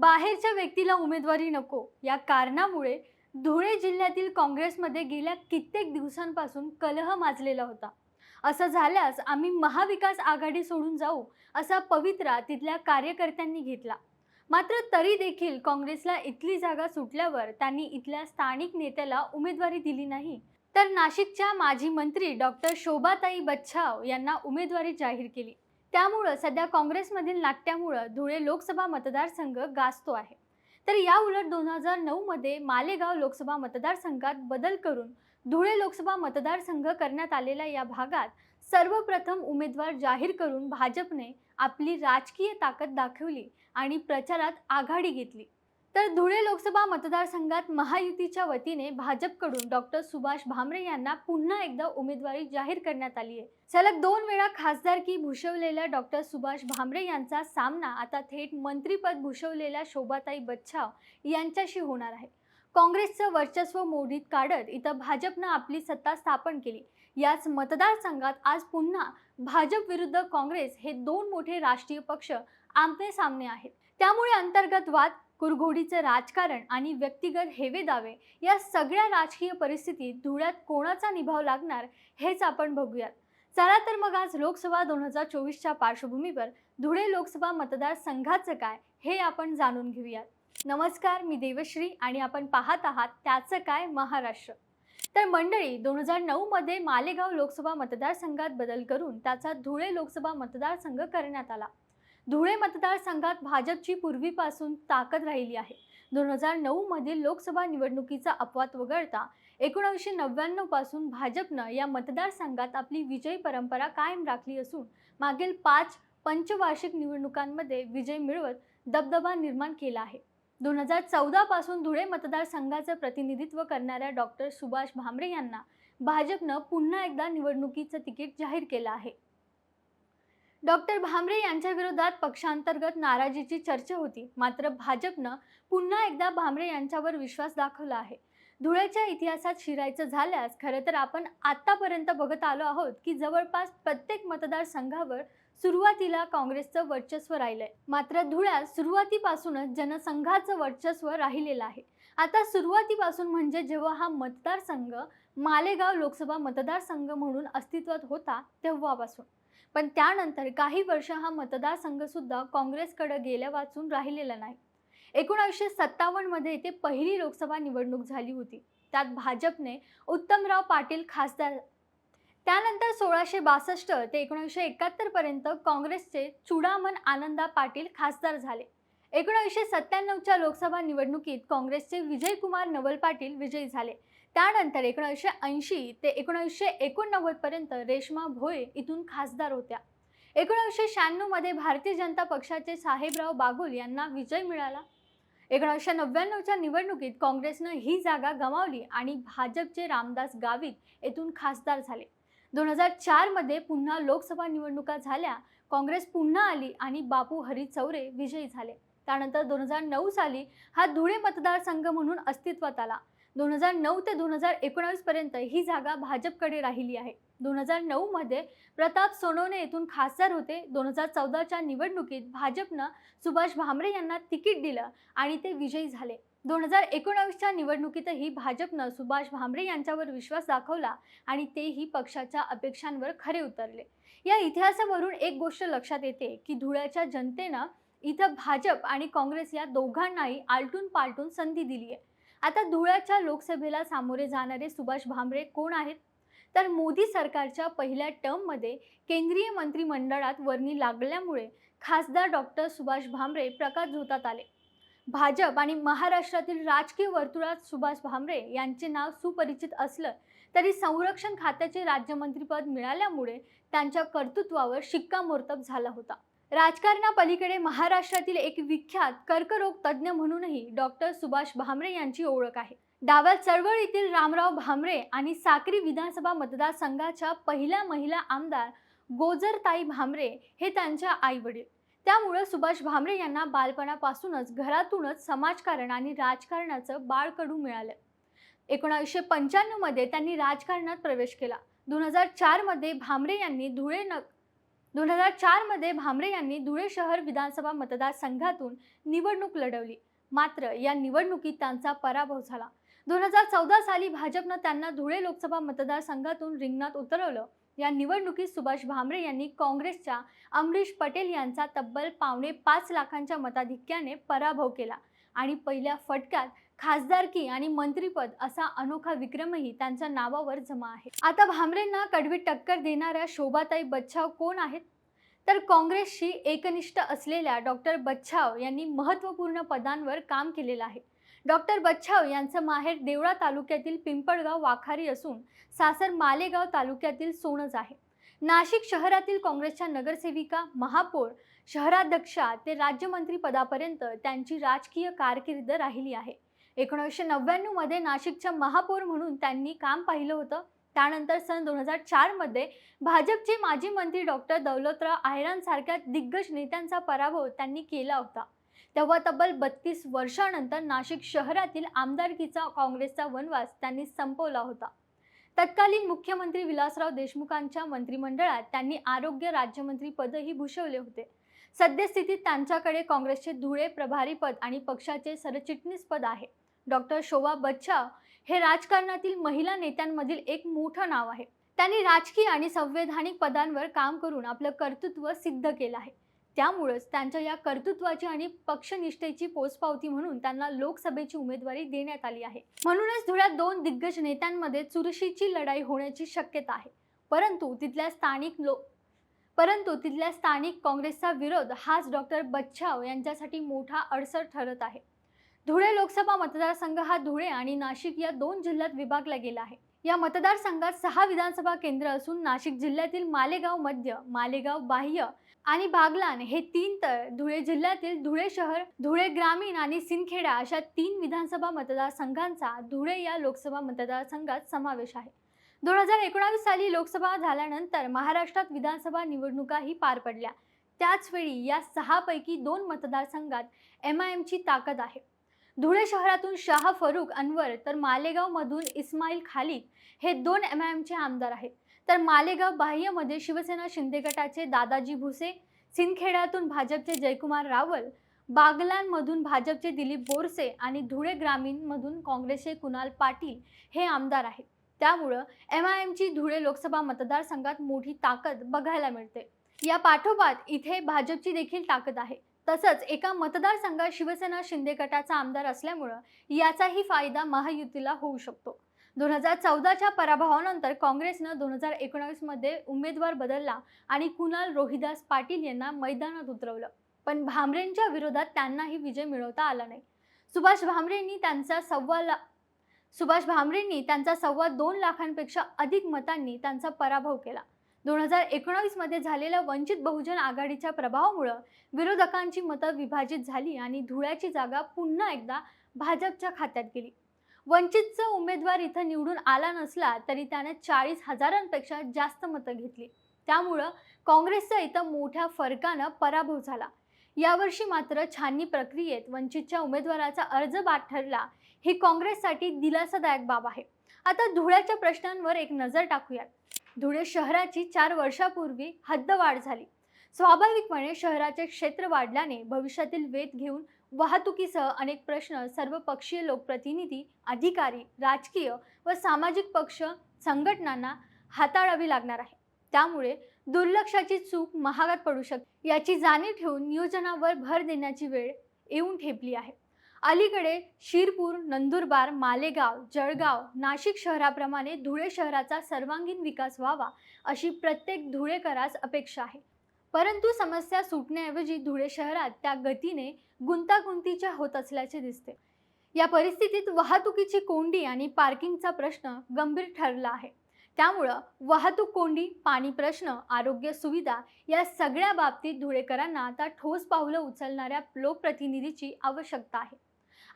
बाहेरच्या व्यक्तीला उमेदवारी नको. या कारणामुळे धुळे जिल्ह्यातील काँग्रेसमध्ये गेल्या कित्येक दिवसांपासून कलह माजलेला होता. असं झाल्यास आम्ही महाविकास आघाडी सोडून जाऊ असा पवित्रा तिथल्या कार्यकर्त्यांनी घेतला. मात्र तरी देखील काँग्रेसला इथली जागा सुटल्यावर त्यांनी इथल्या स्थानिक नेत्याला उमेदवारी दिली नाही. तर नाशिकच्या माजी मंत्री डॉक्टर शोभाताई बच्छाव यांना उमेदवारी जाहीर केली. त्यामुळं सध्या काँग्रेसमधील नाट्यामुळं धुळे लोकसभा मतदारसंघ गाजतो आहे. तर या उलट दोन हजार नऊमध्ये मालेगाव लोकसभा मतदारसंघात बदल करून धुळे लोकसभा मतदारसंघ करण्यात आलेल्या या भागात सर्वप्रथम उमेदवार जाहीर करून भाजपने आपली राजकीय ताकद दाखवली आणि प्रचारात आघाडी घेतली. तर धुळे लोकसभा मतदारसंघात महायुतीच्या वतीने भाजपकडून डॉक्टर सुभाष भामरे यांना पुन्हा एकदा उमेदवारी जाहीर करण्यात आली आहे. सलग दोन वेळा खासदारकी भूषवलेल्या डॉक्टर सुभाष भामरे यांचा सामना आता थेट मंत्रीपद भूषवलेल्या शोभाताई बच्छाव यांच्याशी होणार आहे. काँग्रेसचं वर्चस्व मोडीत काढत इथं भाजपनं आपली सत्ता स्थापन केली. याच मतदारसंघात आज पुन्हा भाजप विरुद्ध काँग्रेस हे दोन मोठे राष्ट्रीय पक्ष आमने सामने आहेत. त्यामुळे अंतर्गत वाद कुरघोडीचं राजकारण आणि व्यक्तिगत हेवेदावे या सगळ्या राजकीय परिस्थितीत धुळ्यात कोणाचा निभाव लागणार हेच आपण बघूयात. चला तर मग आज लोकसभा दोन हजार चोवीसच्या पार्श्वभूमीवर धुळे लोकसभा मतदारसंघाचं काय हे आपण जाणून घेऊयात. नमस्कार मी देवश्री आणि आपण पाहत आहात त्याचं काय महाराष्ट्र. तर मंडळी दोन हजार नऊमध्ये मालेगाव लोकसभा मतदारसंघात बदल करून त्याचा धुळे लोकसभा मतदारसंघ करण्यात आला. धुळे मतदारसंघात भाजपची पूर्वीपासून ताकद राहिली आहे. दोन हजार नऊमधील लोकसभा निवडणुकीचा अपवाद वगळता एकोणीसशे नव्याण्णवपासून भाजपनं या मतदारसंघात आपली विजयी परंपरा कायम राखली असून मागील पाच पंचवार्षिक निवडणुकांमध्ये विजय मिळवत दबदबा निर्माण केला आहे. दोन हजार चौदापासून धुळे मतदारसंघाचं प्रतिनिधित्व करणाऱ्या डॉक्टर सुभाष भामरे यांना भाजपनं पुन्हा एकदा निवडणुकीचं तिकीट जाहीर केलं आहे. डॉक्टर भामरे यांच्या विरोधात पक्षांतर्गत नाराजीची चर्चा होती. मात्र भाजपनं पुन्हा एकदा भामरे यांच्यावर विश्वास दाखवला आहे. धुळ्याच्या इतिहासात शिरायचं झाल्यास खरं तर आपण आत्तापर्यंत बघत आलो आहोत की जवळपास प्रत्येक मतदारसंघावर सुरुवातीला काँग्रेसचं वर्चस्व राहिलंय. मात्र धुळ्यात सुरुवातीपासूनच जनसंघाचं वर्चस्व राहिलेलं आहे. आता सुरुवातीपासून म्हणजे जेव्हा हा मतदारसंघ मालेगाव लोकसभा मतदारसंघ म्हणून अस्तित्वात होता तेव्हापासून. पण त्यानंतर काही वर्ष हा मतदारसंघसुद्धा काँग्रेसकडं काँग्रेसकडे गेल्या वाचून राहिलेला नाही. एकोणीसशे सत्तावन्नमध्ये इथे पहिली लोकसभा निवडणूक झाली होती. त्यात भाजपने उत्तमराव पाटील खासदार त्यानंतर सोळाशे बासष्ट ते एकोणीसशे एकाहत्तरपर्यंत काँग्रेसचे चुडामन आनंदा पाटील खासदार झाले. एकोणीसशे सत्त्याण्णवच्या लोकसभा निवडणुकीत काँग्रेसचे विजयकुमार नवल पाटील विजयी झाले. त्यानंतर एकोणीसशे ऐंशी ते एकोणीसशे एकोणनव्वदपर्यंत रेश्मा भोये इथून खासदार होत्या. एकोणीसशे शहाण्णवमध्ये भारतीय जनता पक्षाचे साहेबराव बागुल यांना विजय मिळाला. एकोणीसशे नव्याण्णवच्या निवडणुकीत काँग्रेसनं ही जागा गमावली आणि भाजपचे रामदास गावित येथून खासदार झाले. दोन हजार चारमध्ये पुन्हा लोकसभा निवडणुका झाल्या काँग्रेस पुन्हा आली आणि बापू हरी चौरे विजयी झाले. त्यानंतर दोन हजार नऊ साली हा धुळे मतदारसंघ म्हणून अस्तित्वात आला. दोन हजार नऊ ते दोन हजार एकोणावीस पर्यंत ही जागा भाजपकडे राहिली आहे. दोन हजार नऊमध्ये प्रताप सोनवणे येथून खासदार होते. दोन हजार चौदाच्या निवडणुकीत भाजपनं सुभाष भामरे यांना तिकीट दिलं आणि ते विजयी झाले. दोन हजार एकोणावीसच्या निवडणुकीतही भाजपनं सुभाष भामरे यांच्यावर विश्वास दाखवला आणि तेही पक्षाच्या अपेक्षांवर खरे उतरले. या इतिहासावरून एक गोष्ट लक्षात येते की धुळ्याच्या जनतेनं इथं भाजप आणि काँग्रेस या दोघांनाही आलटून पालटून संधी दिली आहे आता धुळ्याच्या लोकसभेला सामोरे जाणारे सुभाष भामरे कोण आहेत? तर मोदी सरकारच्या पहिल्या टर्ममध्ये केंद्रीय मंत्रिमंडळात वर्णी लागल्यामुळे खासदार डॉक्टर सुभाष भामरे प्रकाश झोतात आले. भाजप आणि महाराष्ट्रातील राजकीय वर्तुळात सुभाष भामरे यांचे नाव सुपरिचित असलं तरी संरक्षण खात्याचे राज्यमंत्रीपद मिळाल्यामुळे त्यांच्या कर्तृत्वावर शिक्कामोर्तब झाला होता. राजकारणापलीकडे महाराष्ट्रातील एक विख्यात कर्करोग तज्ज्ञ म्हणूनही डॉक्टर सुभाष भामरे यांची ओळख आहे. डाव्या चळवळीतील रामराव भामरे आणि साक्री विधानसभा मतदारसंघाच्या पहिल्या महिला आमदार गोजरताई भामरे हे त्यांच्या आई वडील त्यामुळं सुभाष भामरे यांना बालपणापासूनच घरातूनच समाजकारण आणि राजकारणाचं बाळकडू मिळालं. एकोणावीसशे पंच्याण्णवमध्ये त्यांनी राजकारणात प्रवेश केला. दोन हजार चारमध्ये भामरे यांनी धुळे न दोन हजार चारमध्ये भामरे यांनी धुळे शहर विधानसभा मतदारसंघातून निवडणूक लढवली. मात्र या निवडणुकीत त्यांचा पराभव झाला. दोन हजार चौदा साली भाजपनं त्यांना धुळे लोकसभा मतदारसंघातून रिंगणात उतरवलं. या निवडणुकीत सुभाष भामरे यांनी काँग्रेसच्या अमरीश पटेल यांचा तब्बल पावणे पाच लाखांच्या मताधिक्याने पराभव केला. आणि पहिल्या फटक्यात खासदारकी आणि मंत्रीपद असा अनोखा विक्रमही त्यांच्या नावावर जमा आहे. आता भामरेंना कडवी टक्कर देणाऱ्या शोभाताई बच्छाव कोण आहेत? तर काँग्रेसशी एकनिष्ठ असलेल्या डॉक्टर बच्छाव यांनी महत्त्वपूर्ण पदांवर काम केलेलं आहे. डॉक्टर बच्छाव यांचं माहेर देवळा तालुक्यातील पिंपळगाव वाखारी असून सासर मालेगाव तालुक्यातील सोनज आहे. नाशिक शहरातील काँग्रेसच्या नगरसेविका महापौर शहराध्यक्षा ते राज्यमंत्री पदापर्यंत त्यांची राजकीय कारकीर्द राहिली आहे. एकोणीसशे नव्याण्णवमध्ये नाशिकच्या महापौर म्हणून त्यांनी काम पाहिलं होतं. त्यानंतर सन दोन हजार चारमध्ये भाजपचे माजी मंत्री डॉक्टर दौलतराव आयरांसारख्या दिग्गज नेत्यांचा पराभव त्यांनी केला होता. तेव्हा तब्बल बत्तीस वर्षानंतर नाशिक शहरातील आमदारकीचा काँग्रेसचा वनवास त्यांनी संपवला होता. तत्कालीन मुख्यमंत्री विलासराव देशमुखांच्या मंत्रिमंडळात त्यांनी आरोग्य राज्यमंत्री पदही भूषवले होते. सद्यस्थितीत त्यांच्याकडे काँग्रेसचे धुळे प्रभारीपद आणि पक्षाचे सरचिटणीस पद आहे. डॉक्टर शोभा बच्छाव हे राजकारणातील महिला नेत्यांमधील एक मोठं नाव आहे. त्यांनी राजकीय आणि संवैधानिक पदांवर काम करून आपलं कर्तृत्व सिद्ध केलं आहे. त्यामुळेच त्यांच्या या कर्तृत्वाची आणि पक्षनिष्ठेची पोचपावती म्हणून त्यांना लोकसभेची उमेदवारी देण्यात आली आहे. म्हणूनच धुळ्यात दोन दिग्गज नेत्यांमध्ये चुरशीची लढाई होण्याची शक्यता आहे. परंतु तिथल्या स्थानिक लोक परंतु तिथल्या स्थानिक काँग्रेसचा विरोध हाच डॉक्टर बच्छाव यांच्यासाठी मोठा अडसर ठरत आहे. धुळे लोकसभा मतदारसंघ हा धुळे आणि नाशिक या दोन जिल्ह्यात विभागला गेला आहे. या मतदारसंघात सहा विधानसभा केंद्र असून नाशिक जिल्ह्यातील मालेगाव मध्य मालेगाव बाह्य आणि बागलान हे तीन तर धुळे जिल्ह्यातील धुळे शहर धुळे ग्रामीण आणि सिंदखेडा अशा तीन विधानसभा मतदारसंघांचा धुळे या लोकसभा मतदारसंघात समावेश आहे. दोन हजार एकोणावीस साली लोकसभा झाल्यानंतर महाराष्ट्रात विधानसभा निवडणुकाही पार पडल्या. त्याचवेळी या सहापैकी दोन मतदारसंघात एम आय एमची ताकद आहे. धुळे शहरातून शाह फरूक अनवर तर मालेगावमधून इस्माईल खालिद हे दोन एम आय एमचे आमदार आहेत. तर मालेगाव बाह्यमध्ये शिवसेना शिंदे गटाचे दादाजी भुसे सिंदखेड्यातून भाजपचे जयकुमार रावल बागलांमधून भाजपचे दिलीप बोरसे आणि धुळे ग्रामीणमधून काँग्रेसचे कुणाल पाटील हे आमदार आहेत. त्यामुळं एम आय एमची धुळे लोकसभा मतदारसंघात मोठी ताकद बघायला मिळते. या पाठोपाठ इथे भाजपची देखील ताकद आहे. तसंच एका मतदारसंघात शिवसेना शिंदे गटाचा आमदार असल्यामुळं याचाही फायदा महायुतीला होऊ शकतो. दोन हजार चौदाच्या पराभवानंतर काँग्रेसनं दोन हजार एकोणावीसमध्ये उमेदवार बदलला आणि कुणाल रोहिदास पाटील यांना मैदानात उतरवलं. पण भामरेंच्या विरोधात त्यांनाही विजय मिळवता आला नाही. सुभाष भामरेंनी त्यांचा सव्वा ला सुभाष भामरेंनी त्यांचा सव्वा दोन लाखांपेक्षा अधिक मतांनी त्यांचा पराभव केला. दोन हजार एकोणावीसमध्ये झालेल्या वंचित बहुजन आघाडीच्या प्रभावामुळं विरोधकांची मतं विभाजित झाली आणि धुळ्याची जागा पुन्हा एकदा भाजपच्या खात्यात गेली. वंचितचा उमेदवार इथं निवडून आला नसला तरी त्याने चाळीस हजारांपेक्षा जास्त मतं घेतली. त्यामुळं काँग्रेसचा इथं मोठ्या फरकानं पराभव झाला. यावर्षी मात्र छाननी प्रक्रियेत वंचितच्या उमेदवाराचा अर्ज बाद ठरला ही काँग्रेससाठी दिलासादायक बाब आहे. आता धुळ्याच्या प्रश्नांवर एक नजर टाकूयात. धुळे शहराची चार वर्षापूर्वी हद्दवाढ झाली. स्वाभाविकपणे शहराचे क्षेत्र वाढल्याने भविष्यातील वेध घेऊन वाहतुकीसह अनेक प्रश्न सर्वपक्षीय लोकप्रतिनिधी अधिकारी राजकीय व सामाजिक पक्ष संघटनांना हाताळावी लागणार आहे. त्यामुळे दुर्लक्षाची चूक महागात पडू शकते याची जाणीव ठेवून नियोजनावर भर देण्याची वेळ येऊन ठेपली आहे. अलीकडे शिरपूर नंदुरबार मालेगाव जळगाव नाशिक शहराप्रमाणे धुळे शहराचा सर्वांगीण विकास व्हावा अशी प्रत्येक धुळेकरास अपेक्षा आहे. परंतु समस्या सुटण्याऐवजी धुळे शहरात त्या गतीने गुंतागुंतीच्या होत असल्याचे दिसते. या परिस्थितीत वाहतुकीची कोंडी आणि पार्किंगचा प्रश्न गंभीर ठरला आहे. त्यामुळं वाहतूक कोंडी पाणी प्रश्न आरोग्य सुविधा या सगळ्या बाबतीत धुळेकरांना आता ठोस पावलं उचलणाऱ्या लोकप्रतिनिधीची आवश्यकता आहे.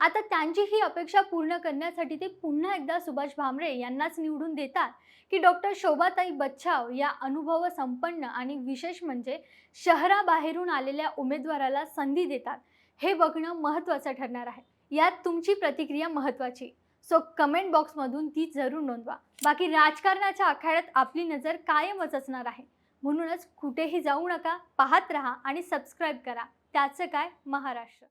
आता त्यांची ही अपेक्षा पूर्ण करण्यासाठी ते पुन्हा एकदा सुभाष भामरे यांनाच निवडून देतात. की डॉक्टर शोभाताई बच्छाव या अनुभव संपन्न आणि विशेष म्हणजे शहराबाहेरून आलेल्या उमेदवाराला संधी देतात हे बघणं महत्त्वाचं ठरणार आहे. यात तुमची प्रतिक्रिया महत्त्वाची. सो कमेंट बॉक्समधून ती जरूर नोंदवा. बाकी राजकारणाच्या आखाड्यात आपली नजर कायमच असणार आहे. म्हणूनच कुठेही जाऊ नका पाहत रहा आणि सबस्क्राईब करा. त्याचं काय? महाराष्ट्र.